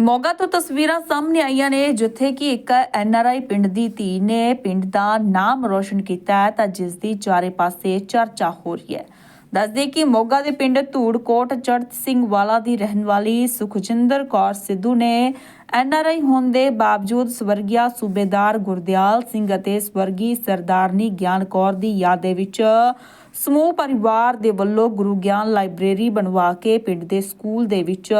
ਮੋਗਾ ਤੋਂ ਤਸਵੀਰਾਂ ਸਾਹਮਣੇ ਆਈਆਂ ਨੇ, ਜਿੱਥੇ ਕਿ ਇੱਕ ਐਨਆਰਆਈ ਪਿੰਡ ਦੀ ਧੀ ਨੇ ਪਿੰਡ ਦਾ ਨਾਮ ਰੋਸ਼ਨ ਕੀਤਾ ਹੈ, ਤਾਂ ਜਿਸ ਦੀ ਚਾਰੇ ਪਾਸੇ ਚਰਚਾ ਹੋ ਰਹੀ ਹੈ। ਦੱਸਦੇ ਕਿ ਮੋਗਾ ਦੇ ਪਿੰਡ ਧੂੜਕੋਟ ਚੜਤ ਸਿੰਘ ਵਾਲਾ ਦੀ ਰਹਿਣ ਵਾਲੀ ਸੁਖਜਿੰਦਰ ਕੌਰ ਸਿੱਧੂ ਨੇ ਐਨਆਰਆਈ ਹੋਣ ਦੇ ਬਾਵਜੂਦ ਸਵਰਗੀਆ ਸੂਬੇਦਾਰ ਗੁਰਦਿਆਲ ਸਿੰਘ ਅਤੇ ਸਵਰਗੀ ਸਰਦਾਰਨੀ ਗਿਆਨ ਕੌਰ ਦੀ ਯਾਦ ਦੇ ਵਿੱਚ ਸਮੂਹ ਪਰਿਵਾਰ ਦੇ ਵੱਲੋਂ ਗੁਰੂ ਗਿਆਨ ਲਾਇਬ੍ਰੇਰੀ ਬਣਵਾ ਕੇ ਪਿੰਡ ਦੇ ਸਕੂਲ ਦੇ ਵਿੱਚ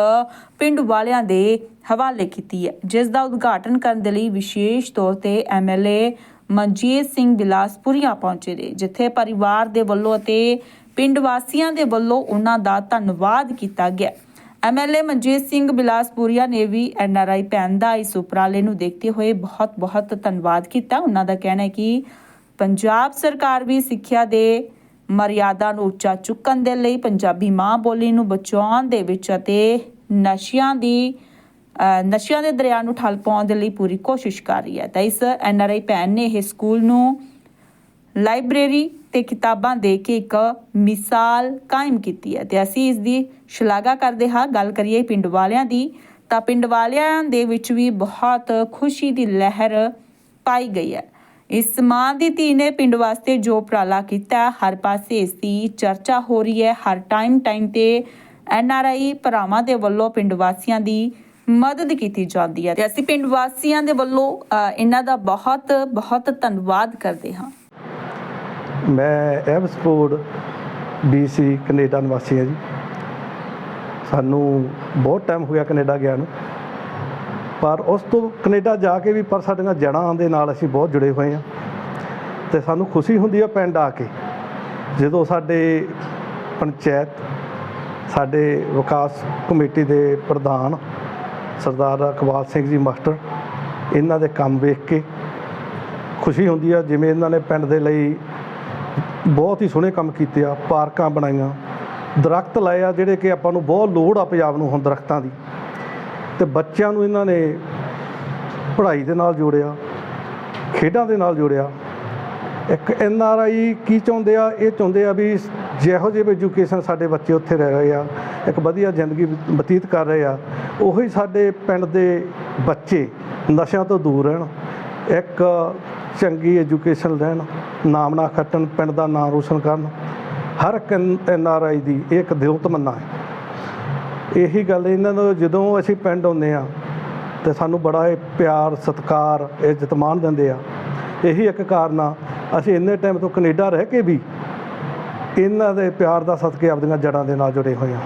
ਪਿੰਡ ਵਾਲਿਆਂ ਦੇ ਹਵਾਲੇ ਕੀਤੀ ਹੈ। ਜਿਸ ਦਾ ਉਦਘਾਟਨ ਕਰਨ ਦੇ ਲਈ ਵਿਸ਼ੇਸ਼ ਤੌਰ ਤੇ ਐਮਐਲਏ ਮਨਜੀਤ ਸਿੰਘ ਬਿਲਾਸਪੁਰੀਆ ਪਹੁੰਚੇ ਨੇ, ਜਿੱਥੇ ਪਰਿਵਾਰ ਦੇ ਵੱਲੋਂ ਅਤੇ ਪਿੰਡ ਵਾਸੀਆਂ ਦੇ ਵੱਲੋਂ ਉਹਨਾਂ ਦਾ ਧੰਨਵਾਦ ਕੀਤਾ ਗਿਆ ਐਮਐਲਏ ਮਨਜੀਤ ਸਿੰਘ ਬਿਲਾਸਪੁਰੀਆ ਨੇ ਵੀ ਐਨਆਰਆਈ ਭੈਣ ਦਾ ਇਸ ਉਪਰਾਲੇ ਨੂੰ ਦੇਖਦੇ ਹੋਏ ਬਹੁਤ ਬਹੁਤ ਧੰਨਵਾਦ ਕੀਤਾ। ਉਹਨਾਂ ਦਾ ਕਹਿਣਾ ਹੈ ਕਿ ਪੰਜਾਬ ਸਰਕਾਰ ਵੀ ਸਿੱਖਿਆ ਦੇ ਮਰਿਆਦਾ ਨੂੰ ਉੱਚਾ ਚੁੱਕਣ ਦੇ ਲਈ ਪੰਜਾਬੀ ਮਾਂ ਬੋਲੀ ਨੂੰ ਬਚਾਉਣ ਦੇ ਵਿੱਚ ਅਤੇ ਨਸ਼ਿਆਂ ਦੀ ਨਸ਼ਿਆਂ ਦੇ ਦਰਿਆ ਨੂੰ ਠੱਲ ਪਾਉਣ ਦੇ ਲਈ ਪੂਰੀ ਕੋਸ਼ਿਸ਼ ਕਰ ਰਹੀ ਹੈ। ਤਾਂ ਇਸ ਐਨਆਰਆਈ ਭੈਣ ਨੇ ਇਹ ਸਕੂਲ ਨੂੰ ਲਾਇਬ੍ਰੇਰੀ ਤੇ ਕਿਤਾਬਾਂ ਦੇ ਕੇ ਇੱਕ ਮਿਸਾਲ ਕਾਇਮ ਕੀਤੀ ਹੈ। ਤੇ ਅਸੀਂ ਇਸ ਦੀ ਸ਼ਲਾਘਾ ਕਰਦੇ ਹਾਂ। ਗੱਲ ਕਰੀਏ ਪਿੰਡ ਵਾਲਿਆਂ ਦੀ, ਤਾਂ ਪਿੰਡ ਵਾਲਿਆਂ ਦੇ ਵਿੱਚ ਵੀ ਬਹੁਤ ਖੁਸ਼ੀ ਦੀ ਲਹਿਰ ਪਾਈ ਗਈ ਹੈ। ਇਸ ਮਾਂ ਦੀ ਧੀ ਨੇ ਪਿੰਡ ਵਾਸਤੇ ਜੋ ਉਪਰਾਲਾ ਕੀਤਾ, ਹਰ ਪਾਸੇ ਇਸ ਦੀ ਚਰਚਾ ਹੋ ਰਹੀ ਹੈ। ਹਰ ਟਾਈਮ ਟਾਈਮ ਤੇ ਐਨਆਰਆਈ ਭਰਾਵਾਂ ਦੇ ਵੱਲੋਂ ਪਿੰਡ ਵਾਸੀਆਂ ਦੀ ਮਦਦ ਕੀਤੀ ਜਾਂਦੀ ਹੈ ਤੇ ਅਸੀਂ ਪਿੰਡ ਵਾਸੀਆਂ ਦੇ ਵੱਲੋਂ ਇਹਨਾਂ ਦਾ ਬਹੁਤ ਬਹੁਤ ਧੰਨਵਾਦ ਕਰਦੇ ਹਾਂ। ਮੈਂ ਐਵਸਪੋਰਟ BC ਕੈਨੇਡਾ ਨਿਵਾਸੀ ਹਾਂ ਜੀ। ਸਾਨੂੰ ਬਹੁਤ ਟਾਈਮ ਹੋ ਗਿਆ ਕੈਨੇਡਾ ਗਿਆ ਨੂੰ। ਪਰ ਉਸ ਤੋਂ ਕੈਨੇਡਾ ਜਾ ਕੇ ਵੀ ਪਰ ਸਾਡੀਆਂ ਜੜ੍ਹਾਂ ਦੇ ਨਾਲ ਅਸੀਂ ਬਹੁਤ ਜੁੜੇ ਹੋਏ ਹਾਂ। ਤੇ ਸਾਨੂੰ ਖੁਸ਼ੀ ਹੁੰਦੀ ਹੈ ਪਿੰਡ ਆ ਕੇ। ਜਦੋਂ ਸਾਡੇ ਪੰਚਾਇਤ, ਸਾਡੇ ਵਿਕਾਸ ਕਮੇਟੀ ਦੇ ਪ੍ਰਧਾਨ ਸਰਦਾਰ ਇਕਬਾਲ ਸਿੰਘ ਜੀ ਮਾਸਟਰ, ਇਹਨਾਂ ਦੇ ਕੰਮ ਵੇਖ ਕੇ ਖੁਸ਼ੀ ਹੁੰਦੀ ਆ, ਜਿਵੇਂ ਇਹਨਾਂ ਨੇ ਪਿੰਡ ਦੇ ਲਈ ਬਹੁਤ ਹੀ ਸੋਹਣੇ ਕੰਮ ਕੀਤੇ ਆ, ਪਾਰਕਾਂ ਬਣਾਈਆਂ, ਦਰਖਤ ਲਾਏ ਆ, ਜਿਹੜੇ ਕਿ ਆਪਾਂ ਨੂੰ ਬਹੁਤ ਲੋੜ ਆ ਪੰਜਾਬ ਨੂੰ ਹੁਣ ਦਰਖਤਾਂ ਦੀ। ਤੇ ਬੱਚਿਆਂ ਨੂੰ ਇਹਨਾਂ ਨੇ ਪੜ੍ਹਾਈ ਦੇ ਨਾਲ ਜੋੜਿਆ, ਖੇਡਾਂ ਦੇ ਨਾਲ ਜੋੜਿਆ। ਇੱਕ ਐਨ ਆਰ ਆਈ ਕੀ ਚਾਹੁੰਦੇ ਆ? ਇਹ ਚਾਹੁੰਦੇ ਆ ਵੀ ਜਿਹੋ ਜਿਹੀ ਐਜੂਕੇਸ਼ਨ ਸਾਡੇ ਬੱਚੇ ਉੱਥੇ ਰਹਿ ਰਹੇ ਆ, ਇੱਕ ਵਧੀਆ ਜ਼ਿੰਦਗੀ ਬਤੀਤ ਕਰ ਰਹੇ ਆ, ਉਹੀ ਸਾਡੇ ਪਿੰਡ ਦੇ ਬੱਚੇ ਨਸ਼ਿਆਂ ਤੋਂ ਦੂਰ ਰਹਿਣ, ਇੱਕ ਚੰਗੀ ਐਜੂਕੇਸ਼ਨ ਲੈਣ, ਨਾਮ ਨਾ ਖੱਟਣ, ਪਿੰਡ ਦਾ ਨਾਮ ਰੋਸ਼ਨ ਕਰਨ। ਹਰ ਇੱਕ ਐਨ ਆਰ ਆਈ ਦੀ ਇਹ ਇੱਕ ਦਿਲ ਤਮੰਨਾ ਹੈ। ਇਹੀ ਗੱਲ ਇਹਨਾਂ ਨੂੰ ਜਦੋਂ ਅਸੀਂ ਪਿੰਡ ਆਉਂਦੇ ਆ ਤੇ ਸਾਨੂੰ ਬੜਾ ਇਹ ਪਿਆਰ, ਸਤਿਕਾਰ ਇੱਜ਼ਤ ਮਾਣ ਦਿੰਦੇ ਆ। ਇਹੀ ਇੱਕ ਕਾਰਨ ਆ, ਅਸੀਂ ਇੰਨੇ ਟਾਈਮ ਤੋਂ ਕੈਨੇਡਾ ਰਹਿ ਕੇ ਵੀ ਇਹਨਾਂ ਦੇ ਪਿਆਰ ਦਾ ਸਦਕੇ ਆਪਦੀਆਂ ਜੜਾਂ ਦੇ ਨਾਲ ਜੁੜੇ ਹੋਏ ਆ।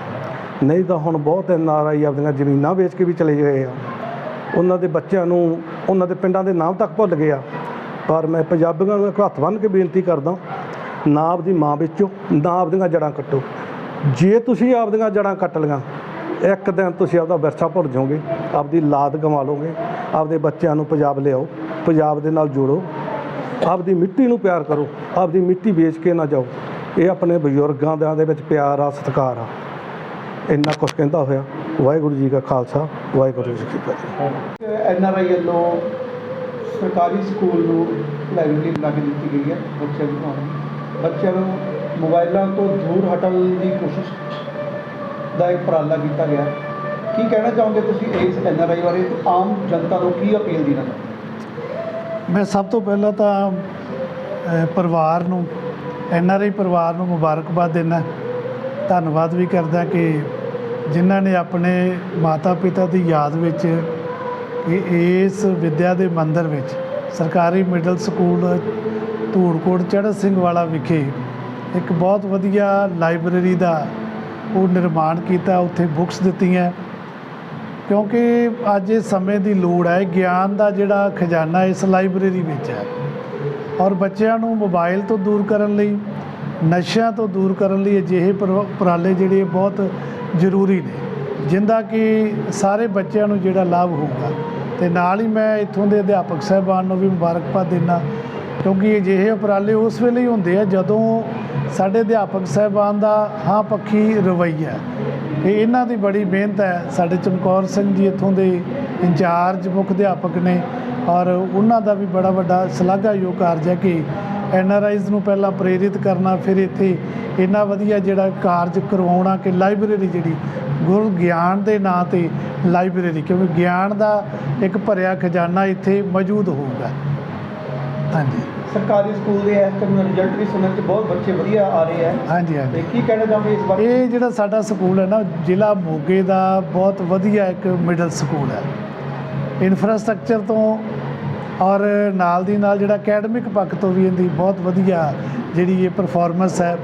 ਨਹੀਂ ਤਾਂ ਹੁਣ ਬਹੁਤ ਐਨ ਆਰ ਆਈ, ਆਪਦੀਆਂ ਜ਼ਮੀਨਾਂ ਵੇਚ ਕੇ ਵੀ ਚਲੇ ਗਏ ਆ। ਉਹਨਾਂ ਦੇ ਬੱਚਿਆਂ ਨੂੰ, ਉਹਨਾਂ ਦੇ ਪਿੰਡਾਂ ਦੇ ਨਾਮ ਤੱਕ ਭੁੱਲ ਗਏ ਆ। ਪਰ ਮੈਂ ਪੰਜਾਬੀਆਂ ਨੂੰ ਇੱਕ ਹੱਥ ਬੰਨ੍ਹ ਕੇ ਬੇਨਤੀ ਕਰਦਾ ਨਾ ਆਪਦੀ ਮਾਂ ਵਿੱਚੋਂ, ਨਾ ਆਪਦੀਆਂ ਜੜਾਂ ਕੱਟੋ। ਜੇ ਤੁਸੀਂ ਆਪਦੀਆਂ ਜੜਾਂ ਕੱਟ ਲਈਆਂ ਇੱਕ ਦਿਨ ਤੁਸੀਂ ਆਪਦਾ ਵਿਰਸਾ ਭੁੱਲ ਜਾਓਗੇ, ਆਪਦੀ ਲਾਦ ਗਵਾ ਲਓਗੇ, ਆਪਦੇ ਬੱਚਿਆਂ ਨੂੰ ਪੰਜਾਬ ਲਿਆਓ, ਪੰਜਾਬ ਦੇ ਨਾਲ ਜੋੜੋ, ਆਪਦੀ ਮਿੱਟੀ ਨੂੰ ਪਿਆਰ ਕਰੋ, ਆਪਦੀ ਮਿੱਟੀ ਵੇਚ ਕੇ ਨਾ ਜਾਓ। ਇਹ ਆਪਣੇ ਬਜ਼ੁਰਗਾਂ ਦੇ ਵਿੱਚ ਪਿਆਰ ਆ, ਸਤਿਕਾਰ ਆ। ਇੰਨਾ ਕੁਝ ਕਹਿੰਦਾ ਹੋਇਆ। ਵਾਹਿਗੁਰੂ ਜੀ ਕਾ ਖਾਲਸਾ, ਵਾਹਿਗੁਰੂ ਜੀ ਕੀ ਫਤਿਹ। ਐਨ ਆਰ ਆਈ ਵੱਲੋਂ ਸਰਕਾਰੀ ਸਕੂਲ ਨੂੰ ਲਾਇਬ੍ਰੇਰੀ ਬਣਾ ਕੇ ਦਿੱਤੀ ਗਈ ਹੈ, ਬੱਚਿਆਂ ਨੂੰ ਬੱਚਿਆਂ ਨੂੰ ਮੋਬਾਈਲਾਂ ਤੋਂ ਦੂਰ ਹਟਣ ਦੀ ਕੋਸ਼ਿਸ਼ ਦਾ ਇੱਕ ਉਪਰਾਲਾ ਕੀਤਾ ਗਿਆ। ਕੀ ਕਹਿਣਾ ਚਾਹੋਗੇ ਤੁਸੀਂ ਇਸ ਐਨ ਆਰ ਆਈ ਬਾਰੇ? ਤੇ ਆਮ ਜਨਤਾ ਨੂੰ ਕੀ ਅਪੀਲ ਦੇਣਾ ਮੈਂ ਸਭ ਤੋਂ ਪਹਿਲਾਂ ਤਾਂ ਪਰਿਵਾਰ ਨੂੰ, ਐਨ ਆਰ ਆਈ ਪਰਿਵਾਰ ਨੂੰ ਮੁਬਾਰਕਬਾਦ ਦਿੰਦਾ। ਧੰਨਵਾਦ ਵੀ ਕਰਦਾ ਕਿ ਜਿਨ੍ਹਾਂ ਨੇ ਆਪਣੇ ਮਾਤਾ ਪਿਤਾ ਦੀ ਯਾਦ ਵਿੱਚ ਇਸ ਵਿਦਿਆ ਦੇ ਮੰਦਰ ਵਿੱਚ ਸਰਕਾਰੀ ਮਿਡਲ ਸਕੂਲ ਧੂੜਕੋਟ ਚੜ੍ਹਤ ਸਿੰਘ ਵਾਲਾ ਵਿਖੇ ਇੱਕ ਬਹੁਤ ਵਧੀਆ ਲਾਇਬ੍ਰੇਰੀ ਦਾ ਉਹ ਨਿਰਮਾਣ ਕੀਤਾ, ਉੱਥੇ ਬੁੱਕਸ ਦਿੱਤੀਆਂ। ਕਿਉਂਕਿ ਅੱਜ ਇਹ ਸਮੇਂ ਦੀ ਲੋੜ ਹੈ, ਗਿਆਨ ਦਾ ਜਿਹੜਾ ਖਜ਼ਾਨਾ ਇਸ ਲਾਇਬ੍ਰੇਰੀ ਵਿੱਚ ਹੈ। ਔਰ ਬੱਚਿਆਂ ਨੂੰ ਮੋਬਾਈਲ ਤੋਂ ਦੂਰ ਕਰਨ ਲਈ, ਨਸ਼ਿਆਂ ਤੋਂ ਦੂਰ ਕਰਨ ਲਈ ਅਜਿਹੇ ਪਰ- ਉਪਰਾਲੇ ਜਿਹੜੇ ਬਹੁਤ ਜ਼ਰੂਰੀ ਨੇ। ਜਿੰਦਾ ਕਿ ਸਾਰੇ ਬੱਚਿਆਂ ਨੂੰ ਜਿਹੜਾ ਲਾਭ ਹੋਊਗਾ। ਤੇ ਨਾਲ ਹੀ ਮੈਂ ਇੱਥੋਂ ਦੇ ਅਧਿਆਪਕ ਸਾਹਿਬਾਨ ਨੂੰ ਵੀ ਮੁਬਾਰਕਬਾਦ ਦਿੰਦਾ, ਕਿਉਂਕਿ ਅਜਿਹੇ ਉਪਰਾਲੇ ਉਸ ਵੇਲੇ ਹੀ ਹੁੰਦੇ ਆ, ਜਦੋਂ ਸਾਡੇ ਅਧਿਆਪਕ ਸਾਹਿਬਾਨ ਦਾ ਹਾਂ ਪੱਖੀ ਰਵੱਈਆ ਹੈ। ਇਹ ਇਹਨਾਂ ਦੀ ਬੜੀ ਮਿਹਨਤ ਹੈ ਸਾਡੇ ਚਮਕੌਰ ਸਿੰਘ ਜੀ ਇੱਥੋਂ ਦੇ ਇੰਚਾਰਜ ਮੁੱਖ ਅਧਿਆਪਕ ਨੇ ਔਰ ਉਹਨਾਂ ਦਾ ਵੀ ਬੜਾ ਵੱਡਾ ਸ਼ਲਾਘਾਯੋਗ ਕਾਰਜ ਹੈ ਕਿ ਐਨ ਆਰ ਆਈਜ਼ ਨੂੰ ਪਹਿਲਾਂ ਪ੍ਰੇਰਿਤ ਕਰਨਾ, ਫਿਰ ਇੱਥੇ ਇੰਨਾ ਵਧੀਆ ਜਿਹੜਾ ਕਾਰਜ ਕਰਵਾਉਣਾ ਕਿ ਲਾਇਬ੍ਰੇਰੀ ਜਿਹੜੀ ਗੁਰ ਗਿਆਨ ਦੇ ਨਾਂ ਤੇ ਲਾਇਬ੍ਰੇਰੀ, ਕਿਉਂਕਿ ਗਿਆਨ ਦਾ ਇੱਕ ਭਰਿਆ ਖਜ਼ਾਨਾ ਇੱਥੇ ਮੌਜੂਦ ਹੋਊਗਾ ਹਾਂਜੀ। ਸਰਕਾਰੀ ਸਕੂਲ ਦੇ ਇਸ ਟਾਈਮ ਰਿਜ਼ਲਟ ਵੀ ਸੁਣਨ 'ਚ ਬਹੁਤ ਬੱਚੇ ਵਧੀਆ ਆ ਰਹੇ ਆ। ਹਾਂਜੀ ਤੇ ਹਾਂਜੀ ਕੀ ਕਹਿਣਾ ਚਾਹੁੰਦੇ ਇਸ ਬਾਰੇ? ਇਹ ਜਿਹੜਾ ਸਾਡਾ ਸਕੂਲ ਹੈ ਨਾ ਜ਼ਿਲ੍ਹਾ ਮੋਗੇ ਦਾ ਬਹੁਤ ਵਧੀਆ ਇੱਕ ਮਿਡਲ ਸਕੂਲ ਹੈ। ਇਨਫਰਾਸਟ੍ਰਕਚਰ ਤੋਂ ਔਰ ਨਾਲ ਦੀ ਨਾਲ ਜਿਹੜਾ ਅਕੈਡਮਿਕ ਪੱਖ ਤੋਂ ਵੀ ਇਹਦੀ ਬਹੁਤ ਵਧੀਆ ਜਿਹੜੀ ਇਹ ਪਰਫਾਰਮੈਂਸ ਹੈ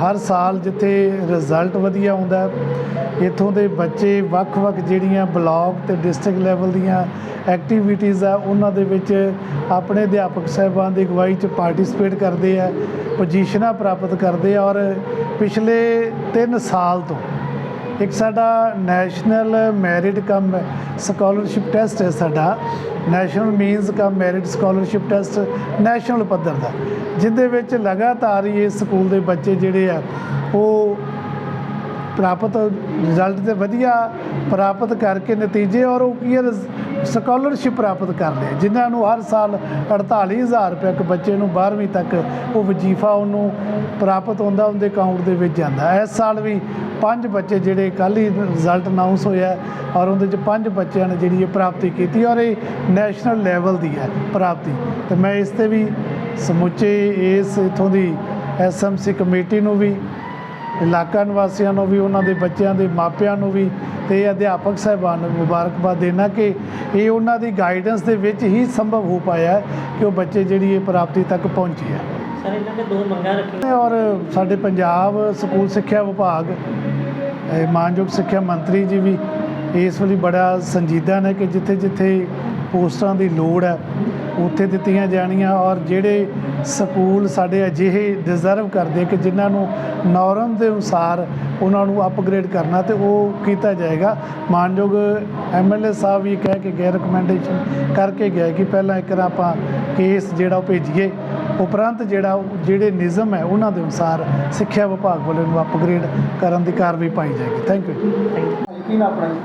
ਹਰ ਸਾਲ ਜਿੱਥੇ ਰਿਜ਼ਲਟ ਵਧੀਆ ਆਉਂਦਾ ਹੈ, ਇੱਥੋਂ ਦੇ ਬੱਚੇ ਵੱਖ-ਵੱਖ ਜਿਹੜੀਆਂ ਬਲਾਕ ਤੇ ਡਿਸਟ੍ਰਿਕਟ ਲੈਵਲ ਦੀਆਂ ਐਕਟੀਵਿਟੀਜ਼ ਆ ਉਹਨਾਂ ਦੇ ਵਿੱਚ ਆਪਣੇ ਅਧਿਆਪਕ ਸਾਹਿਬਾਨ ਦੀ ਅਗਵਾਈ 'ਚ ਪਾਰਟਿਸਿਪੇਟ ਕਰਦੇ ਆ ਪੋਜੀਸ਼ਨਾਂ ਪ੍ਰਾਪਤ ਕਰਦੇ ਆ ਔਰ ਪਿਛਲੇ 3 ਸਾਲ ਤੋਂ ਇੱਕ ਸਾਡਾ national merit cum scholarship test ਹੈ ਸਾਡਾ। National means cum merit scholarship test national ਪੱਧਰ ਦਾ। ਜਿੰਦੇ ਵਿੱਚ ਲਗਾਤਾਰ ਹੀ ਇਸ ਸਕੂਲ ਦੇ ਬੱਚੇ ਜਿਹੜੇ ਆ, ਉਹ ਪ੍ਰਾਪਤ ਰਿਜ਼ਲਟ ਤੇ ਵਧੀਆ ਪ੍ਰਾਪਤ ਕਰਕੇ ਨਤੀਜੇ, ਔਰ ਉਹ ਕੀ ਸਕਾਲਰਸ਼ਿਪ ਪ੍ਰਾਪਤ ਕਰ ਲਏ, ਜਿਨ੍ਹਾਂ ਨੂੰ ਹਰ ਸਾਲ 48000 ਰੁਪਏ ਇੱਕ ਬੱਚੇ ਨੂੰ 12ਵੀਂ ਤੱਕ ਉਹ ਵਜੀਫਾ ਉਹਨੂੰ ਪ੍ਰਾਪਤ ਹੁੰਦਾ, ਉਹਦੇ ਅਕਾਊਂਟ ਦੇ ਵਿੱਚ ਜਾਂਦਾ। ਇਸ ਸਾਲ ਵੀ ਪੰਜ ਬੱਚੇ ਜਿਹੜੇ ਕੱਲ੍ਹ ਹੀ ਰਿਜ਼ਲਟ ਅਨਾਉਂਸ ਹੋਇਆ ਔਰ ਉਹਦੇ ਚ ਪੰਜ ਬੱਚਿਆਂ ਨੇ ਜਿਹੜੀ ਇਹ ਪ੍ਰਾਪਤੀ ਕੀਤੀ ਔਰ ਇਹ ਨੈਸ਼ਨਲ ਲੈਵਲ ਦੀ ਹੈ ਪ੍ਰਾਪਤੀ। ਤੇ ਮੈਂ ਇਸ ਤੇ ਵੀ ਸਮੁੱਚੇ ਇਸ ਇਥੋਂ ਦੀ ਐਸਐਮਸੀ ਕਮੇਟੀ ਨੂੰ ਵੀ ਇਲਾਕਾ ਨਿਵਾਸੀਆਂ ਨੂੰ ਵੀ ਉਹਨਾਂ ਦੇ ਬੱਚਿਆਂ ਦੇ ਮਾਪਿਆਂ ਨੂੰ ਵੀ ਤੇ ਅਧਿਆਪਕ ਸਾਹਿਬਾਨ ਨੂੰ ਮੁਬਾਰਕਬਾਦ ਦੇਣਾ ਕਿ ਇਹ ਉਹਨਾਂ ਦੀ ਗਾਈਡੈਂਸ ਦੇ ਵਿੱਚ ਹੀ ਸੰਭਵ ਹੋ ਪਾਇਆ ਕਿ ਉਹ ਬੱਚੇ ਜਿਹੜੀ ਇਹ ਪ੍ਰਾਪਤੀ ਤੱਕ ਪਹੁੰਚੇ ਹੈ ਸਰ ਇਹਨਾਂ ਨੇ ਦੋ ਮੰਗਾਂ ਰੱਖੀਆਂ। ਔਰ ਸਾਡੇ ਪੰਜਾਬ ਸਕੂਲ ਸਿੱਖਿਆ ਵਿਭਾਗ ਇਹ ਮਾਨਯੋਗ ਸਿੱਖਿਆ ਮੰਤਰੀ ਜੀ ਵੀ ਇਸ ਵੇਲੇ ਬੜਾ ਸੰਜੀਦਾ ਨੇ ਕਿ ਜਿੱਥੇ ਜਿੱਥੇ ਪੋਸਟਾਂ ਦੀ ਲੋੜ ਹੈ ਉੱਥੇ ਦਿੱਤੀਆਂ ਜਾਣੀਆਂ ਔਰ ਜਿਹੜੇ ਸਕੂਲ ਸਾਡੇ ਅਜਿਹੇ ਡਿਜ਼ਰਵ ਕਰਦੇ ਕਿ ਜਿਨ੍ਹਾਂ ਨੂੰ ਨੌਰਮ ਦੇ ਅਨੁਸਾਰ ਉਹਨਾਂ ਨੂੰ ਅਪਗ੍ਰੇਡ ਕਰਨਾ ਤੇ ਉਹ ਕੀਤਾ ਜਾਏਗਾ। ਮਾਨਯੋਗ ਐਮਐਲਏ ਸਾਹਿਬ ਵੀ ਕਹਿ ਕੇ ਗਏ ਰეკਮੈਂਡੇਸ਼ਨ ਕਰਕੇ ਗਏ ਕਿ ਪਹਿਲਾਂ ਇੱਕ ਆਪਾਂ ਕੇਸ ਜਿਹੜਾ ਉਹ ਭੇਜੀਏ। ਉਪਰੰਤ ਜਿਹੜਾ ਜਿਹੜੇ ਨਿਯਮ ਹੈ ਉਹਨਾਂ ਦੇ ਅਨੁਸਾਰ ਸਿੱਖਿਆ ਵਿਭਾਗ ਵੱਲੋਂ ਨੂੰ ਅਪਗ੍ਰੇਡ ਕਰਨ ਦੀ ਕਾਰਵਾਈ ਪਾਈ ਜਾਏਗੀ। Thank you?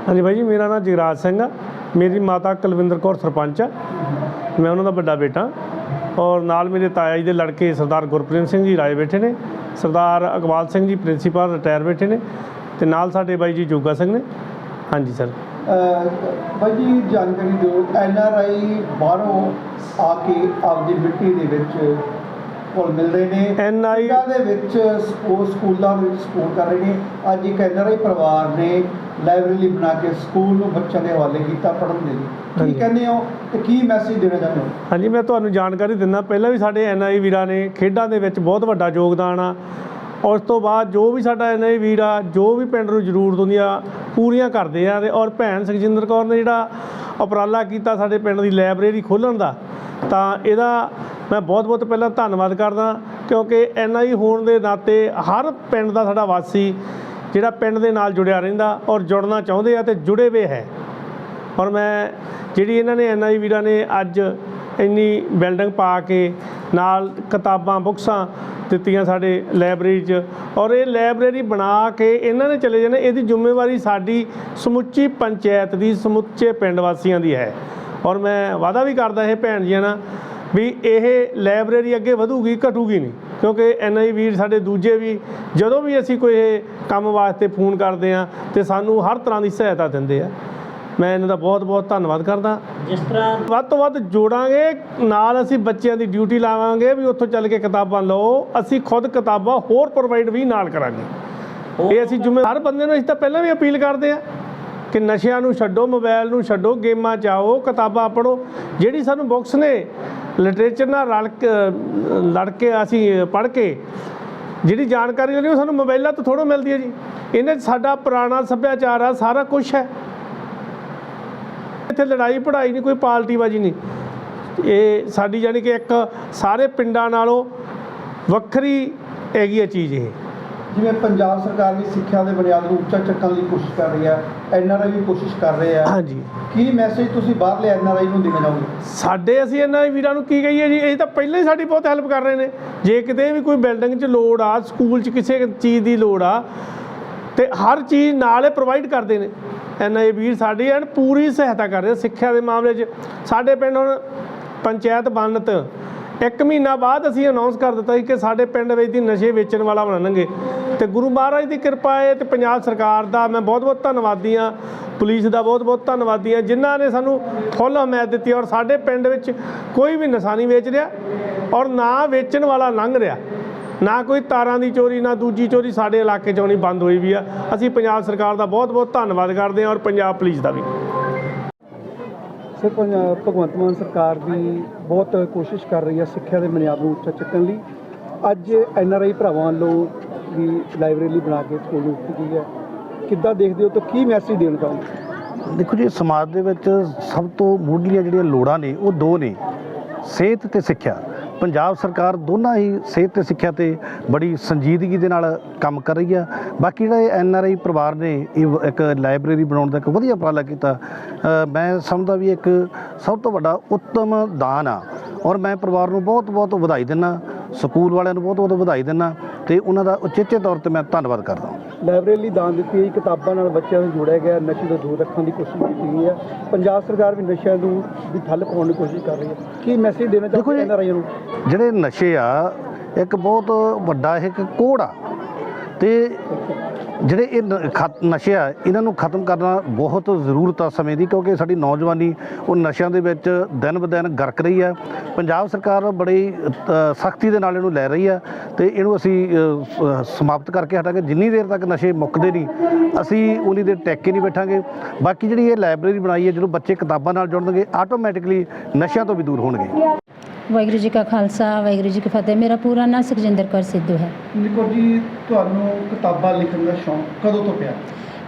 ਹਾਂਜੀ ਬਾਈ ਜੀ ਮੇਰਾ ਨਾਮ ਜਗਰਾਜ ਸਿੰਘ ਆ। ਮੇਰੀ ਮਾਤਾ ਕੁਲਵਿੰਦਰ ਕੌਰ ਸਰਪੰਚ ਆ। ਮੈਂ ਉਹਨਾਂ ਦਾ ਵੱਡਾ ਬੇਟਾ ਔਰ ਨਾਲ ਮੇਰੇ ਤਾਇਆ ਜੀ ਦੇ ਲੜਕੇ ਸਰਦਾਰ ਗੁਰਪ੍ਰੀਤ ਸਿੰਘ ਜੀ ਰਾਏ ਬੈਠੇ ਨੇ ਸਰਦਾਰ ਅਕਬਾਲ ਸਿੰਘ ਜੀ ਪ੍ਰਿੰਸੀਪਲ ਰਿਟਾਇਰ ਬੈਠੇ ਨੇ ਤੇ ਨਾਲ ਸਾਡੇ ਬਾਈ ਜੀ ਜੋਗਾ ਸਿੰਘ ਨੇ। ਹਾਂਜੀ ਸਰ। ਬਾਈ ਜੀ ਜਾਣਕਾਰੀ ਦਿਓ ਐਨ ਆਰ ਆਈ ਬਾਹਰੋਂ ਆ ਕੇ ਆਪਦੀ ਮਿੱਟੀ ਦੇ ਵਿੱਚ ਕੋਲ ਮਿਲ ਰਹੇ ਨੇ NRI ਪਿੰਡਾਂ ਦੇ ਵਿੱਚ ਸਕੂਲਾਂ ਵਿੱਚ ਸਪੋਰਟ ਕਰ ਰਹੇ ਨੇ। ਅੱਜ ਇੱਕ ਐਨ ਆਰ ਆਈ ਪਰਿਵਾਰ ਨੇ ਲਾਇਬ੍ਰੇਰੀ ਬਣਾ ਕੇ ਸਕੂਲ ਨੂੰ ਬੱਚਿਆਂ ਦੇ ਹਵਾਲੇ ਕੀਤਾ ਪੜ੍ਹਨ ਦੇ ਲਈ। ਕੀ। ਕਹਿੰਦੇ ਹੋ ਤੇ ਕੀ ਮੈਸੇਜ ਦੇਣਾ ਚਾਹੁੰਦੇ ਹੋ? ਹਾਂਜੀ ਮੈਂ ਤੁਹਾਨੂੰ ਜਾਣਕਾਰੀ ਦਿੰਦਾ। ਪਹਿਲਾਂ ਵੀ ਸਾਡੇ ਐਨਆਈ ਵੀਰਾਂ ਨੇ ਖੇਡਾਂ ਦੇ ਵਿੱਚ ਬਹੁਤ ਵੱਡਾ ਯੋਗਦਾਨ ਆ। ਉਸ ਤੋਂ ਬਾਅਦ ਜੋ ਵੀ ਸਾਡਾ ਐਨਆਈ ਵੀਰ ਆ ਜੋ ਵੀ ਪਿੰਡ ਨੂੰ ਜ਼ਰੂਰਤ ਹੁੰਦੀ ਆ ਪੂਰੀਆਂ ਕਰਦੇ ਆ। ਤੇ ਔਰ ਭੈਣ ਸੁਖਜਿੰਦਰ ਕੌਰ ਨੇ ਜਿਹੜਾ ਉਪਰਾਲਾ ਕੀਤਾ ਸਾਡੇ ਪਿੰਡ ਦੀ ਲਾਇਬ੍ਰੇਰੀ ਖੋਲ੍ਹਣ ਦਾ ਤਾਂ ਇਹਦਾ ਮੈਂ ਬਹੁਤ ਬਹੁਤ ਪਹਿਲਾਂ ਧੰਨਵਾਦ ਕਰਦਾ। ਕਿਉਂਕਿ ਐਨਆਈ ਹੋਣ ਦੇ ਨਾਤੇ ਹਰ ਪਿੰਡ ਦਾ ਸਾਡਾ ਵਾਸੀ ਜਿਹੜਾ ਪਿੰਡ ਦੇ ਨਾਲ ਜੁੜਿਆ ਰਹਿੰਦਾ ਔਰ ਜੁੜਨਾ ਚਾਹੁੰਦੇ ਆ ਤੇ ਜੁੜੇ ਹੋਏ ਹੈ। ਔਰ ਮੈਂ ਜਿਹੜੀ ਇਹਨਾਂ ਨੇ ਐਨਆਈ ਵੀਰਾਂ ਨੇ ਅੱਜ ਇੰਨੀ ਬਿਲਡਿੰਗ ਪਾ ਕੇ ਨਾਲ ਕਿਤਾਬਾਂ, ਬੁੱਕਸਾਂ ਦਿੱਤੀਆਂ ਸਾਡੇ ਲਾਇਬ੍ਰੇਰੀ 'ਚ ਔਰ ਇਹ ਲਾਇਬ੍ਰੇਰੀ ਬਣਾ ਕੇ ਇਹਨਾਂ ਨੇ ਚਲੇ ਜਾਣਾ, ਇਹਦੀ ਜ਼ਿੰਮੇਵਾਰੀ ਸਾਡੀ ਸਮੁੱਚੀ ਪੰਚਾਇਤ ਦੀ, ਸਮੁੱਚੇ ਪਿੰਡ ਵਾਸੀਆਂ ਦੀ ਹੈ। ਔਰ ਮੈਂ ਵਾਅਦਾ ਵੀ ਕਰਦਾ ਇਹ ਭੈਣ ਜੀਆਂ ਨਾਲ ਵੀ ਇਹ ਲਾਇਬ੍ਰੇਰੀ ਅੱਗੇ ਵਧੂਗੀ, ਘਟੂਗੀ ਨਹੀਂ। ਕਿਉਂਕਿ ਐਨਆਈ ਵੀਰ ਸਾਡੇ ਦੂਜੇ ਵੀ ਜਦੋਂ ਵੀ ਅਸੀਂ ਕੋਈ ਇਹ ਕੰਮ ਵਾਸਤੇ ਫੋਨ ਕਰਦੇ ਆ ਤੇ ਸਾਨੂੰ ਹਰ ਤਰ੍ਹਾਂ ਦੀ ਸਹਾਇਤਾ ਦਿੰਦੇ ਆ। ਮੈਂ ਇਹਨਾਂ ਦਾ ਬਹੁਤ ਬਹੁਤ ਧੰਨਵਾਦ ਕਰਦਾ। ਜਿਸ ਤਰ੍ਹਾਂ ਵੱਧ ਤੋਂ ਵੱਧ ਜੋੜਾਂਗੇ ਨਾਲ ਅਸੀਂ ਬੱਚਿਆਂ ਦੀ ਡਿਊਟੀ ਲਾਵਾਂਗੇ ਵੀ ਉੱਥੋਂ ਚੱਲ ਕੇ ਕਿਤਾਬਾਂ ਲਓ। ਅਸੀਂ ਖੁਦ ਕਿਤਾਬਾਂ ਹੋਰ ਪ੍ਰੋਵਾਈਡ ਵੀ ਨਾਲ ਕਰਾਂਗੇ। ਇਹ ਅਸੀਂ ਜ਼ਿੰਮੇ ਹਰ ਬੰਦੇ ਨੂੰ ਅਸੀਂ ਤਾਂ ਪਹਿਲਾਂ ਵੀ ਅਪੀਲ ਕਰਦੇ ਆ ਕਿ ਨਸ਼ਿਆਂ ਨੂੰ ਛੱਡੋ ਮੋਬਾਈਲ ਨੂੰ ਛੱਡੋ ਗੇਮਾਂ 'ਚ ਆਓ ਕਿਤਾਬਾਂ ਪੜ੍ਹੋ। ਜਿਹੜੀ ਸਾਨੂੰ ਬੁੱਕਸ ਨੇ ਲਿਟਰੇਚਰ ਨਾਲ ਰਲ ਕੇ, ਲੜ ਕੇ ਅਸੀਂ ਪੜ੍ਹ ਕੇ ਜਿਹੜੀ ਜਾਣਕਾਰੀ ਲੈਣੀ ਉਹ ਸਾਨੂੰ ਮੋਬਾਈਲਾਂ ਤੋਂ ਥੋੜ੍ਹਾ ਮਿਲਦੀ ਹੈ ਜੀ। ਇਹਨੇ 'ਚ ਸਾਡਾ ਪੁਰਾਣਾ ਸੱਭਿਆਚਾਰ ਆ, ਸਾਰਾ ਕੁਝ ਹੈ। ਇੱਥੇ ਲੜਾਈ ਪੜਾਈ ਨਹੀਂ, ਕੋਈ ਪਾਲਟੀਬਾਜ਼ੀ ਨਹੀਂ। ਇਹ ਸਾਡੀ ਜਾਨੀ ਕਿ ਇੱਕ ਸਾਰੇ ਪਿੰਡਾਂ ਨਾਲੋਂ ਵੱਖਰੀ ਹੈਗੀ ਹੈ ਚੀਜ਼ ਇਹ। ਜਿਵੇਂ ਪੰਜਾਬ ਸਰਕਾਰ ਵੀ ਸਿੱਖਿਆ ਦੇ ਬੁਨਿਆਦ ਨੂੰ ਉੱਚਾ ਚੱਕਣ ਦੀ ਕੋਸ਼ਿਸ਼ ਕਰ ਰਹੀ ਹੈ ਐਨ ਆਰ ਆਈ ਵੀ ਕੋਸ਼ਿਸ਼ ਕਰ ਰਹੇ ਆ ਹਾਂਜੀ। ਕੀ ਮੈਸੇਜ ਤੁਸੀਂ ਬਾਹਰਲੇ ਐਨ ਆਰ ਆਈ ਨੂੰ ਦੇਣਾ ਚਾਹੋਗੇ ਸਾਡੇ ਅਸੀਂ ਇਹਨਾਂ ਵੀਰਾਂ ਨੂੰ ਕੀ ਕਹੀਏ ਜੀ ਇਹ ਤਾਂ ਪਹਿਲਾਂ ਹੀ ਸਾਡੀ ਬਹੁਤ ਹੈਲਪ ਕਰ ਰਹੇ ਨੇ। ਜੇ ਕਿਤੇ ਵੀ ਕੋਈ ਬਿਲਡਿੰਗ 'ਚ ਲੋੜ ਆ ਸਕੂਲ 'ਚ ਕਿਸੇ ਚੀਜ਼ ਦੀ ਲੋੜ ਆ ਤੇ ਹਰ ਚੀਜ਼ ਨਾਲ ਇਹ ਪ੍ਰੋਵਾਈਡ ਕਰਦੇ ਨੇ। ਐਨਆਈ ਵੀਰ ਸਾਡੀ ਐਨ ਪੂਰੀ ਸਹਾਇਤਾ ਕਰ ਰਹੇ ਸਿੱਖਿਆ ਦੇ ਮਾਮਲੇ 'ਚ। ਸਾਡੇ ਪਿੰਡ ਹੁਣ ਪੰਚਾਇਤ ਬਣਤ ਇੱਕ ਮਹੀਨਾ ਬਾਅਦ ਅਸੀਂ ਅਨਾਉਂਸ ਕਰ ਦਿੱਤਾ ਸੀ ਕਿ ਸਾਡੇ ਪਿੰਡ ਵਿੱਚ ਦੀ ਨਸ਼ੇ ਵੇਚਣ ਵਾਲਾ ਬਣਨਗੇ ਤੇ ਗੁਰੂ ਮਹਾਰਾਜ ਦੀ ਕਿਰਪਾ ਹੈ ਤੇ ਪੰਜਾਬ ਸਰਕਾਰ ਦਾ ਮੈਂ ਬਹੁਤ ਬਹੁਤ ਧੰਨਵਾਦੀ ਹਾਂ, ਪੁਲਿਸ ਦਾ ਬਹੁਤ ਬਹੁਤ ਧੰਨਵਾਦੀ ਹਾਂ, ਜਿਨ੍ਹਾਂ ਨੇ ਸਾਨੂੰ ਫੁੱਲ ਹਮਾਇਤ ਦਿੱਤੀ ਔਰ ਸਾਡੇ ਪਿੰਡ ਵਿੱਚ ਕੋਈ ਵੀ ਨਸ਼ਾ ਨਹੀਂ ਵੇਚ ਰਿਹਾ ਔਰ ਨਾ ਵੇਚਣ ਵਾਲਾ ਲੰਘ ਰਿਹਾ। ਨਾ ਕੋਈ ਤਾਰਾਂ ਦੀ ਚੋਰੀ, ਨਾ ਦੂਜੀ ਚੋਰੀ ਸਾਡੇ ਇਲਾਕੇ 'ਚ ਆਉਣੀ ਬੰਦ ਹੋਈ ਵੀ ਆ। ਅਸੀਂ ਪੰਜਾਬ ਸਰਕਾਰ ਦਾ ਬਹੁਤ ਬਹੁਤ ਧੰਨਵਾਦ ਕਰਦੇ ਹਾਂ ਔਰ ਪੰਜਾਬ ਪੁਲਿਸ ਦਾ ਵੀ। ਸਰ ਭਗਵੰਤ ਮਾਨ ਸਰਕਾਰ ਦੀ ਬਹੁਤ ਕੋਸ਼ਿਸ਼ ਕਰ ਰਹੀ ਹੈ ਸਿੱਖਿਆ ਦੇ ਬੁਨਿਆਦ ਨੂੰ ਉੱਚਾ ਚੱਕਣ ਲਈ। ਅੱਜ ਐਨ ਆਰ ਆਈ ਭਰਾਵਾਂ ਵੱਲੋਂ ਵੀ ਲਾਇਬ੍ਰੇਰੀ ਬਣਾ ਕੇ ਸਕੂਲ ਨੂੰ ਦਿੱਤੀ ਗਈ ਹੈ। ਕਿੱਦਾਂ ਦੇਖਦੇ ਹੋ ਤਾਂ ਕੀ ਮੈਸੇਜ ਦੇਣ ਚਾਹੋਗੇ? ਦੇਖੋ ਜੀ, ਸਮਾਜ ਦੇ ਵਿੱਚ ਸਭ ਤੋਂ ਮੁੱਢਲੀਆਂ ਜਿਹੜੀਆਂ ਲੋੜਾਂ ਨੇ, ਉਹ ਦੋ ਨੇ, ਸਿਹਤ ਤੇ ਸਿੱਖਿਆ। ਪੰਜਾਬ ਸਰਕਾਰ ਦੋਨਾਂ ਹੀ ਸਿਹਤ ਤੇ ਸਿੱਖਿਆ ਤੇ ਬੜੀ ਸੰਜੀਦਗੀ ਦੇ ਨਾਲ ਕੰਮ ਕਰ ਰਹੀ ਆ। ਬਾਕੀ ਜਿਹੜੇ ਐਨ ਆਰ ਆਈ ਪਰਿਵਾਰ ਨੇ, ਇਹ ਇੱਕ ਲਾਇਬ੍ਰੇਰੀ ਬਣਾਉਣ ਦਾ ਇੱਕ ਵਧੀਆ ਉਪਰਾਲਾ ਕੀਤਾ। ਮੈਂ ਸਮਝਦਾ ਵੀ ਇੱਕ ਸਭ ਤੋਂ ਵੱਡਾ ਉੱਤਮ ਦਾਨ ਆ। ਔਰ ਮੈਂ ਪਰਿਵਾਰ ਨੂੰ ਬਹੁਤ ਬਹੁਤ ਵਧਾਈ ਦਿੰਦਾ। ਸਕੂਲ ਵਾਲਿਆਂ ਨੂੰ ਬਹੁਤ ਬਹੁਤ ਵਧਾਈ ਦਿੰਦਾ ਤੇ ਉਹਨਾਂ ਦਾ ਉਚੇਚੇ ਤੌਰ ਤੇ ਮੈਂ ਧੰਨਵਾਦ ਕਰਦਾ ਲਾਇਬ੍ਰੇਰੀ ਦਾਨ ਦਿੱਤੀ ਗਈ ਕਿਤਾਬਾਂ ਨਾਲ ਬੱਚਿਆਂ ਨੂੰ ਜੋੜਿਆ ਗਿਆ ਨਸ਼ੇ ਤੋਂ ਦੂਰ ਰੱਖਣ ਦੀ ਕੋਸ਼ਿਸ਼ ਕੀਤੀ ਗਈ ਹੈ। ਪੰਜਾਬ ਸਰਕਾਰ ਵੀ ਨਸ਼ਿਆਂ ਨੂੰ ਦੀ ਠੱਲ ਪਾਉਣ ਦੀ ਕੋਸ਼ਿਸ਼ ਕਰ ਰਹੀ ਹੈ। ਕੀ ਮੈਸੇਜ ਦੇਣਾ ਦੇਖੋ ਚਾਹੋਗੇ ਜੀ- ਐਨ ਆਰ ਆਈ ਨੂੰ? ਜਿਹੜੇ ਨਸ਼ੇ ਆ ਇੱਕ ਬਹੁਤ ਵੱਡਾ ਇੱਕ ਕੋੜ ਆ। ਤੇ ਜਿਹੜੇ ਇਹ ਨ- ਖਤ- ਨਸ਼ੇ ਆ, ਇਹਨਾਂ ਨੂੰ ਖਤਮ ਕਰਨਾ ਬਹੁਤ ਜ਼ਰੂਰਤ ਆ ਸਮੇਂ ਦੀ, ਕਿਉਂਕਿ ਸਾਡੀ ਨੌਜਵਾਨੀ, ਉਹ ਨਸ਼ਿਆਂ ਦੇ ਵਿੱਚ ਦਿਨ ਬ ਦਿਨ ਗਰਕ ਰਹੀ ਆ। ਪੰਜਾਬ ਸਰਕਾਰ ਬੜੀ ਸਖਤੀ ਦੇ ਨਾਲ ਇਹਨੂੰ ਲੈ ਰਹੀ ਆ ਤੇ ਇਹਨੂੰ ਅਸੀਂ ਸਮਾਪਤ ਕਰਕੇ ਹਟਾਂਗੇ। ਜਿੰਨੀ ਦੇਰ ਤੱਕ ਨਸ਼ੇ ਮੁੱਕਦੇ ਨਹੀਂ, ਅਸੀਂ ਉਨੀ ਦੇਰ ਟੈਕ ਕੇ ਨਹੀਂ ਬੈਠਾਂਗੇ। ਬਾਕੀ ਜਿਹੜੀ ਇਹ ਲਾਇਬ੍ਰੇਰੀ ਬਣਾਈ ਹੈ, ਜਦੋਂ ਬੱਚੇ ਕਿਤਾਬਾਂ ਨਾਲ ਜੁੜਨਗੇ, ਆਟੋਮੈਟਿਕਲੀ ਨਸ਼ਿਆਂ ਤੋਂ ਵੀ ਦੂਰ ਹੋਣਗੇ। ਵਾਹਿਗੁਰੂ ਜੀ ਕਾ ਖਾਲਸਾ ਵਾਹਿਗੁਰੂ ਜੀ ਕੀ ਫਤਿਹ। ਮੇਰਾ ਪੂਰਾ ਨਾਮ ਸੁਖਜਿੰਦਰ ਕੌਰ ਸਿੱਧੂ ਹੈ। ਨਿਕੋ ਜੀ ਤੁਹਾਨੂੰ ਕਿਤਾਬਾਂ ਲਿਖਣ ਦਾ ਸ਼ੌਂਕ ਕਦੋਂ ਤੋਂ ਪਿਆ?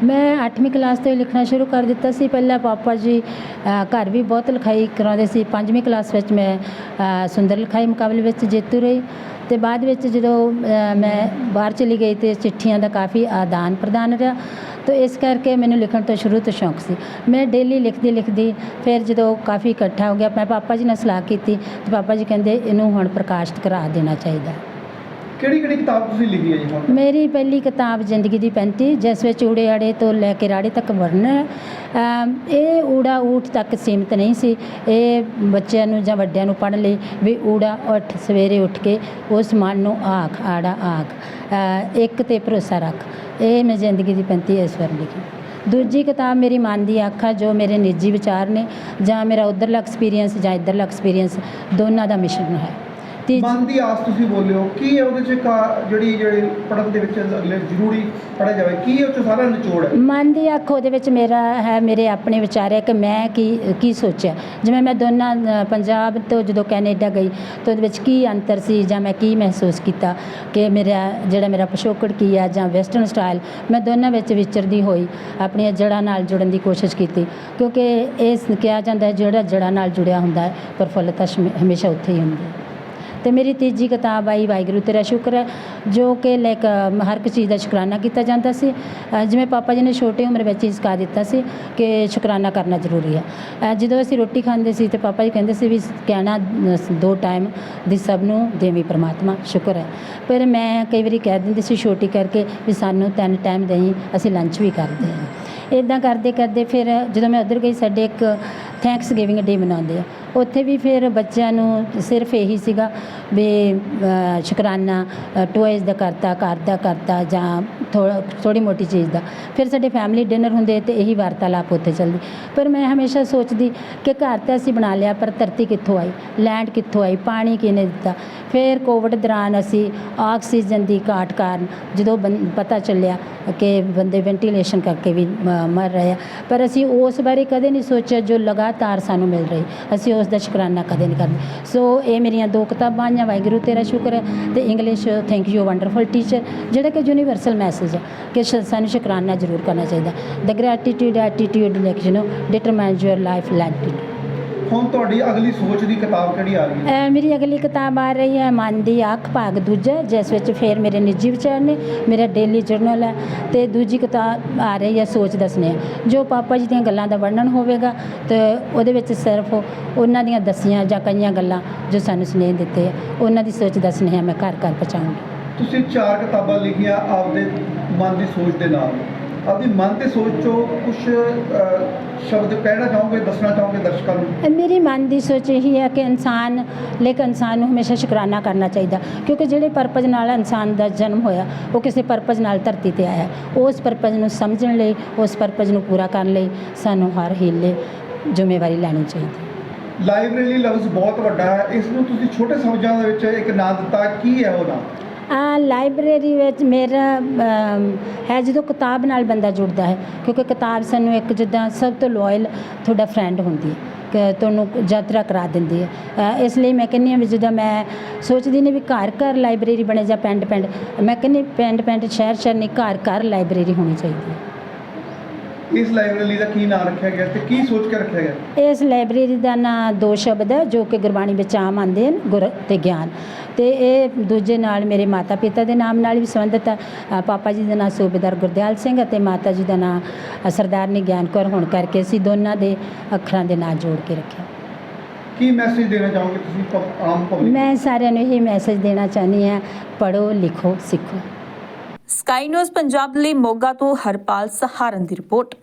ਮੈਂ 8ਵੀਂ ਕਲਾਸ ਤੋਂ ਹੀ ਲਿਖਣਾ ਸ਼ੁਰੂ ਕਰ ਦਿੱਤਾ ਸੀ। ਪਹਿਲਾਂ ਪਾਪਾ ਜੀ ਘਰ ਵੀ ਬਹੁਤ ਲਿਖਾਈ ਕਰਾਉਂਦੇ ਸੀ। ਪੰਜਵੀਂ ਕਲਾਸ ਵਿੱਚ ਮੈਂ ਸੁੰਦਰ ਲਿਖਾਈ ਮੁਕਾਬਲੇ ਵਿੱਚ ਜੇਤੂ ਰਹੀ। ਤੇ ਬਾਅਦ ਵਿੱਚ ਜਦੋਂ ਮੈਂ ਬਾਹਰ ਚਲੀ ਗਈ ਤੇ ਚਿੱਠੀਆਂ ਦਾ ਕਾਫੀ ਆਦਾਨ ਪ੍ਰਦਾਨ ਰਿਹਾ। ਤਾਂ ਇਸ ਕਰਕੇ ਮੈਨੂੰ ਲਿਖਣ ਤੋਂ ਸ਼ੁਰੂ ਤੋਂ ਸ਼ੌਂਕ ਸੀ। ਮੈਂ ਡੇਲੀ ਲਿਖਦੀ ਲਿਖਦੀ ਫਿਰ ਜਦੋਂ ਕਾਫੀ ਇਕੱਠਾ ਹੋ ਗਿਆ, ਮੈਂ ਪਾਪਾ ਜੀ ਨਾਲ ਸਲਾਹ ਕੀਤੀ ਤੇ ਪਾਪਾ ਜੀ ਕਹਿੰਦੇ, ਇਹਨੂੰ ਹੁਣ ਪ੍ਰਕਾਸ਼ਿਤ ਕਰਾ ਦੇਣਾ ਚਾਹੀਦਾ। ਕਿਹੜੀ ਕਿਹੜੀ ਕਿਤਾਬ ਤੁਸੀਂ ਲਿਖੀ ਹੈ ਜੀ ਹੁਣ? ਮੇਰੀ ਪਹਿਲੀ ਕਿਤਾਬ ਜ਼ਿੰਦਗੀ ਦੀ ਪੈਂਤੀ ਜਿਸ ਵਿੱਚ ਊੜੇ ਆੜੇ ਤੋਂ ਲੈ ਕੇ ਰਾੜੇ ਤੱਕ ਵਰਣਨ ਹੈ। ਅਮ ਇਹ ਊੜਾ ਊਠ ਤੱਕ ਸੀਮਿਤ ਨਹੀਂ ਸੀ। ਇਹ ਬੱਚਿਆਂ ਨੂੰ ਜਾਂ ਵੱਡਿਆਂ ਨੂੰ ਪੜ੍ਹਨ ਲਈ ਵੀ ਊੜਾ ਉੱਠ ਸਵੇਰੇ ਉੱਠ ਕੇ ਉਸ ਮਨ ਨੂੰ ਆਖ ਆੜਾ ਆਖ ਅ, ਇੱਕ ਤੇ ਭਰੋਸਾ ਰੱਖ। ਇਹ ਮੈਂ ਜ਼ਿੰਦਗੀ ਦੀ ਪੈਂਤੀ ਇਸ ਵਾਰ ਲਿਖੀ। ਦੂਜੀ ਕਿਤਾਬ ਮੇਰੀ ਮਨ ਦੀ ਅੱਖ ਆ ਜੋ ਮੇਰੇ ਨਿੱਜੀ ਵਿਚਾਰ ਨੇ ਜਾਂ ਮੇਰਾ ਉਧਰਲਾ ਐਕਸਪੀਰੀਅੰਸ ਜਾਂ ਇੱਧਰਲਾ ਐਕਸਪੀਰੀਅੰਸ ਦੋਨਾਂ ਦਾ ਮਿਸ਼ਰਣ ਹੈ। ਮਨ ਦੀ ਆਸ ਤੁਸੀਂ ਬੋਲਿਓ ਕੀ ਹੈ ਉਹਦੇ ਚ ਕਾ- ਜਿਹੜੀ ਜਿਹੜੀ ਪੜ੍ਹਨ ਦੇ ਵਿੱਚ ਅਗਲੇ ਜ਼ਰੂਰੀ ਪੜ੍ਹਿਆ ਜਾਵੇ ਕੀ ਹੈ ਉਹ ਚ ਸਾਰਾ ਨਿਚੋੜ ਹੈ? ਮਨ ਦੀ ਅੱਖ ਉਹਦੇ ਵਿੱਚ ਮੇਰਾ ਹੈ ਮੇਰੇ ਆਪਣੇ ਵਿਚਾਰ ਹੈ ਕਿ ਮੈਂ ਕੀ ਕੀ ਸੋਚਿਆ। ਜਿਵੇਂ ਮੈਂ ਦੋਨਾਂ ਅ, ਪੰਜਾਬ ਤੋਂ ਜਦੋਂ ਕੈਨੇਡਾ ਗਈ ਤਾਂ ਉਹਦੇ ਵਿੱਚ ਕੀ ਅੰਤਰ ਸੀ ਜਾਂ ਮੈਂ ਕੀ ਮਹਿਸੂਸ ਕੀਤਾ ਕਿ ਮੇਰਾ ਜਿਹੜਾ ਮੇਰਾ ਪਿਛੋਕੜ ਕੀ ਹੈ ਜਾਂ ਵੈਸਟਰਨ ਸਟਾਈਲ ਮੈਂ ਦੋਨਾਂ ਵਿੱਚ ਵਿਚਰਦੀ ਹੋਈ ਆਪਣੀਆਂ ਜੜ੍ਹਾਂ ਨਾਲ ਜੁੜਨ ਦੀ ਕੋਸ਼ਿਸ਼ ਕੀਤੀ। ਕਿਉਂਕਿ ਇਹ ਕਿਹਾ ਜਾਂਦਾ ਹੈ ਜਿਹੜਾ ਜੜ੍ਹਾਂ ਨਾਲ ਜੁੜਿਆ ਹੁੰਦਾ ਹੈ ਪ੍ਰਫੁੱਲਤਾ ਸ਼ਮ- ਹਮੇਸ਼ਾ ਉੱਥੇ ਹੀ ਹੁੰਦੀ ਹੈ। ਤੇ ਮੇਰੀ ਤੀਜੀ ਕਿਤਾਬ ਆਈ ਵਾਹਿਗੁਰੂ ਤੇਰਾ ਸ਼ੁਕਰ ਹੈ ਜੋ ਕਿ ਲਾਈਕ ਹਰ ਇੱਕ ਚੀਜ਼ ਦਾ ਸ਼ੁਕਰਾਨਾ ਕੀਤਾ ਜਾਂਦਾ ਸੀ। ਅ, ਜਿਵੇਂ ਪਾਪਾ ਜੀ ਨੇ ਛੋਟੀ ਉਮਰ ਵਿੱਚ ਹੀ ਸਿਖਾ ਦਿੱਤਾ ਸੀ ਕਿ ਸ਼ੁਕਰਾਨਾ ਕਰਨਾ ਜ਼ਰੂਰੀ ਹੈ। ਅ, ਜਦੋਂ ਅਸੀਂ ਰੋਟੀ ਖਾਂਦੇ ਸੀ ਤੇ ਪਾਪਾ ਜੀ ਕਹਿੰਦੇ ਸੀ ਵੀ ਕਹਿਣਾ ਅ, ਦੋ ਟਾਈਮ ਦੀ ਸਭ ਨੂੰ ਦੇਵੀ ਪ੍ਰਮਾਤਮਾ ਸ਼ੁਕਰ ਹੈ। ਪਰ ਮੈਂ ਕਈ ਵਾਰੀ ਕਹਿ ਦਿੰਦੀ ਸੀ ਛੋਟੀ ਕਰਕੇ ਵੀ ਸਾਨੂੰ ਤਿੰਨ ਟਾਈਮ ਦੇਈ ਅਸੀਂ ਲੰਚ ਵੀ ਕਰਦੇ ਹਾਂ। ਇਦਾਂ ਕਰਦੇ ਕਰਦੇ ਫਿਰ ਜਦੋਂ ਮੈਂ ਉੱਧਰ ਗਈ, ਸਾਡੇ ਇੱਕ ਥੈਂਕਸ ਗਿਵਿੰਗ ਡੇ ਮਨਾਉਂਦੇ ਆ। ਉੱਥੇ ਵੀ ਫਿਰ ਬੱਚਿਆਂ ਨੂੰ ਸਿਰਫ ਇਹੀ ਸੀਗਾ ਵੀ ਸ਼ੁਕਰਾਨਾ ਟੋਇਜ਼ ਦਾ ਕਰਤਾ, ਘਰ ਦਾ ਕਰਤਾ ਜਾਂ ਥੋੜਾ ਥੋੜੀ ਮੋਟੀ ਚੀਜ਼ ਦਾ। ਫਿਰ ਸਾਡੇ ਫੈਮਿਲੀ ਡਿਨਰ ਹੁੰਦੇ ਤੇ ਇਹੀ ਵਾਰਤਾਲਾਪ ਉੱਥੇ ਚੱਲਦੀ। ਪਰ ਮੈਂ ਹਮੇਸ਼ਾ ਸੋਚਦੀ ਕਿ ਘਰ ਤਾਂ ਅਸੀਂ ਬਣਾ ਲਿਆ, ਪਰ ਧਰਤੀ ਕਿੱਥੋਂ ਆਈ? ਲੈਂਡ ਕਿੱਥੋਂ ਆਈ? ਪਾਣੀ ਕਿਹਨੇ ਦਿੱਤਾ? ਫਿਰ ਕੋਵਿਡ ਦੌਰਾਨ ਅਸੀਂ ਆਕਸੀਜਨ ਦੀ ਘਾਟ ਕਾਰਨ ਜਦੋਂ ਬੰ- ਪਤਾ ਚੱਲਿਆ ਕਿ ਬੰਦੇ ਵੈਂਟੀਲੇਸ਼ਨ ਕਰਕੇ ਵੀ ਮ- ਮਰ ਰਹੇ। ਆ ਪਰ ਅਸੀਂ ਉਸ ਬਾਰੇ ਕਦੇ ਨਹੀਂ ਸੋਚਿਆ ਜੋ ਲਗਾਤਾਰ ਸਾਨੂੰ ਮਿਲ ਰਹੀ। ਅਸੀਂ ਉਸ ਦਾ ਸ਼ੁਕਰਾਨਾ ਕਦੇ ਨਹੀਂ ਕਰਦੇ। ਸੋ ਇਹ ਮੇਰੀਆਂ ਦੋ ਕਿਤਾਬਾਂ ਆਈਆਂ। ਵਾਹਿਗੁਰੂ, ਤੇਰਾ ਸ਼ੁਕਰ ਹੈ। ਤੇ English thank you wonderful teacher ਜਿਹੜਾ ਕਿ ਯੂਨੀਵਰਸਲ ਮੈਸੇਜ ਹੈ ਕਿ ਸ਼- ਸਾਨੂੰ ਸ਼ੁਕਰਾਨਾ ਜ਼ਰੂਰ ਕਰਨਾ ਚਾਹੀਦਾ। The gratitude attitude like you know determines your life latitude ਹੁਣ ਤੁਹਾਡੀ ਅਗਲੀ ਸੋਚ ਦੀ ਕਿਤਾਬ ਕਿਹੜੀ ਆ ਰਹੀ ਹੈ? ਮੇਰੀ ਅਗਲੀ ਕਿਤਾਬ ਆ ਰਹੀ ਹੈ ਮਨ ਦੀ ਅੱਖ ਭਾਗ ਦੂਜਾ ਜਿਸ ਵਿੱਚ ਫਿਰ ਮੇਰੇ ਨਿੱਜੀ ਵਿਚਾਰ ਨੇ ਮੇਰਾ ਡੇਲੀ ਜਰਨਲ ਹੈ ਤੇ ਦੂਜੀ ਕਿਤਾਬ ਆ ਰਹੀ ਹੈ ਸੋਚ ਦਾ ਸੁਨੇਹਾ ਜੋ ਪਾਪਾ ਜੀ ਦੀਆਂ ਗੱਲਾਂ ਦਾ ਵਰਣਨ ਹੋਵੇਗਾ ਤੇ ਉਹਦੇ ਵਿੱਚ ਸਿਰਫ ਉਹਨਾਂ ਦੀਆਂ ਦਸੀਆਂ ਜਾਂ ਕਈਆਂ ਗੱਲਾਂ ਜੋ ਸਾਨੂੰ ਸੁਨੇਹ ਦਿੱਤੇ ਆ ਉਹਨਾਂ ਦੀ ਸੋਚ ਦਾ ਸੁਨੇਹਾ ਮੈਂ ਘਰ ਘਰ ਪਹੁੰਚਾਉਂਗੀ। ਤੁਸੀਂ ਚਾਰ ਕਿਤਾਬਾਂ ਲਿਖੀਆਂ ਆਪਦੇ ਮਨ ਦੀ ਸੋਚ ਦੇ ਨਾਲ। ਆਪਦੀ ਮਨ ਤੇ ਸੋਚ ਕੁਝ ਸ਼ਬਦ ਕਹਿਣਾ ਚਾਹੋਗੇ ਦੱਸਣਾ ਚਾਹੋਗੇ ਦਰਸ਼ਕਾਂ ਨੂੰ? ਮੇਰੀ ਮਨ ਦੀ ਸੋਚ ਇਹੀ ਹੈ ਕਿ ਇਨਸਾਨ ਲੇਕਿਨ ਇਨਸਾਨ ਨੂੰ ਹਮੇਸ਼ਾ ਸ਼ੁਕਰਾਨਾ ਕਰਨਾ ਚਾਹੀਦਾ। ਕਿਉਂਕਿ ਜਿਹੜੇ ਪਰਪਸ ਨਾਲ ਇਨਸਾਨ ਦਾ ਜਨਮ ਹੋਇਆ ਉਹ ਕਿਸੇ ਪਰਪਸ ਨਾਲ ਧਰਤੀ ਤੇ ਆਇਆ। ਉਸ ਪਰਪਸ ਨੂੰ ਸਮਝਣ ਲਈ ਉਸ ਪਰਪਸ ਨੂੰ ਪੂਰਾ ਕਰਨ ਲਈ ਸਾਨੂੰ ਹਰ ਹੀਲੇ ਜ਼ਿੰਮੇਵਾਰੀ ਲੈਣੀ ਚਾਹੀਦੀ। ਲਾਇਬ੍ਰੇਰੀ ਲਫ਼ਜ਼ ਬਹੁਤ ਵੱਡਾ ਹੈ। ਇਸ ਨੂੰ ਤੁਸੀਂ ਛੋਟੇ ਸ਼ਬਦਾਂ ਦੇ ਵਿੱਚ ਇੱਕ ਨਾਂ ਦਿੱਤਾ ਕੀ ਹੈ ਉਹ ਨਾਂ? ਆ ਲਾਇਬ੍ਰੇਰੀ ਵਿੱਚ ਮੇਰਾ ਹੈ ਜਦੋਂ ਕਿਤਾਬ ਨਾਲ ਬੰਦਾ ਜੁੜਦਾ ਹੈ, ਕਿਉਂਕਿ ਕਿਤਾਬ ਸਾਨੂੰ ਇੱਕ ਜਿੱਦਾਂ ਸਭ ਤੋਂ ਲੋਇਲ ਤੁਹਾਡਾ ਫਰੈਂਡ ਹੁੰਦੀ ਹੈ, ਕਿ ਤੁਹਾਨੂੰ ਯਾਤਰਾ ਕਰਾ ਦਿੰਦੀ ਹੈ। ਇਸ ਲਈ ਮੈਂ ਕਹਿੰਦੀ ਹਾਂ ਵੀ ਜਦੋਂ ਮੈਂ ਸੋਚਦੀ ਨੇ ਵੀ ਘਰ ਘਰ ਲਾਇਬ੍ਰੇਰੀ ਬਣੇ ਜਾਂ ਪਿੰਡ ਪਿੰਡ, ਮੈਂ ਕਹਿੰਦੀ ਪਿੰਡ ਪਿੰਡ, ਸ਼ਹਿਰ ਸ਼ਹਿਰ ਨਹੀਂ, ਘਰ ਘਰ ਲਾਇਬ੍ਰੇਰੀ ਹੋਣੀ ਚਾਹੀਦੀ ਹੈ। ਇਸ ਲਾਇਬ੍ਰੇਰੀ ਦਾ ਕੀ ਨਾਮ ਰੱਖਿਆ ਗਿਆ ਤੇ ਕੀ ਸੋਚ ਕੇ ਰੱਖਿਆ ਗਿਆ? ਇਸ ਲਾਇਬ੍ਰੇਰੀ ਦਾ ਨਾਂ ਦੋ ਸ਼ਬਦ ਹੈ ਜੋ ਕਿ ਗੁਰਬਾਣੀ ਵਿੱਚ ਆਮ ਆਉਂਦੇ ਹਨ ਗੁਰ ਤੇ ਗਿਆਨ। ਤੇ ਇਹ ਦੂਜੇ ਨਾਲ ਮੇਰੇ ਮਾਤਾ ਪਿਤਾ ਦੇ ਨਾਮ ਨਾਲ ਵੀ ਸੰਬੰਧਿਤ ਹੈ। ਪਾਪਾ ਜੀ ਦਾ ਨਾਮ ਸੂਬੇਦਾਰ ਗੁਰਦਿਆਲ ਸਿੰਘ ਅਤੇ ਮਾਤਾ ਜੀ ਦਾ ਨਾਮ ਸਰਦਾਰਨੀ ਗਿਆਨ ਕੌਰ ਹੋਣ ਕਰਕੇ ਅਸੀਂ ਦੋਨਾਂ ਦੇ ਅੱਖਰਾਂ ਦੇ ਨਾਂ ਜੋੜ ਕੇ ਰੱਖਿਆ। ਕੀ ਮੈਸੇਜ ਦੇਣਾ ਚਾਹੋਗੇ ਤੁਸੀਂ ਆਮ ਪਬਲਿਕ ਮੈਂ ਸਾਰਿਆਂ ਨੂੰ ਇਹ ਮੈਸੇਜ ਦੇਣਾ ਚਾਹੁੰਦੀ ਹਾਂ ਪੜ੍ਹੋ ਲਿਖੋ ਸਿੱਖੋ। ਸਕਾਈ ਨਿਊਜ਼ ਪੰਜਾਬ ਲਈ ਮੋਗਾ ਤੋਂ ਹਰਪਾਲ ਸਹਾਰਨ ਦੀ ਰਿਪੋਰਟ।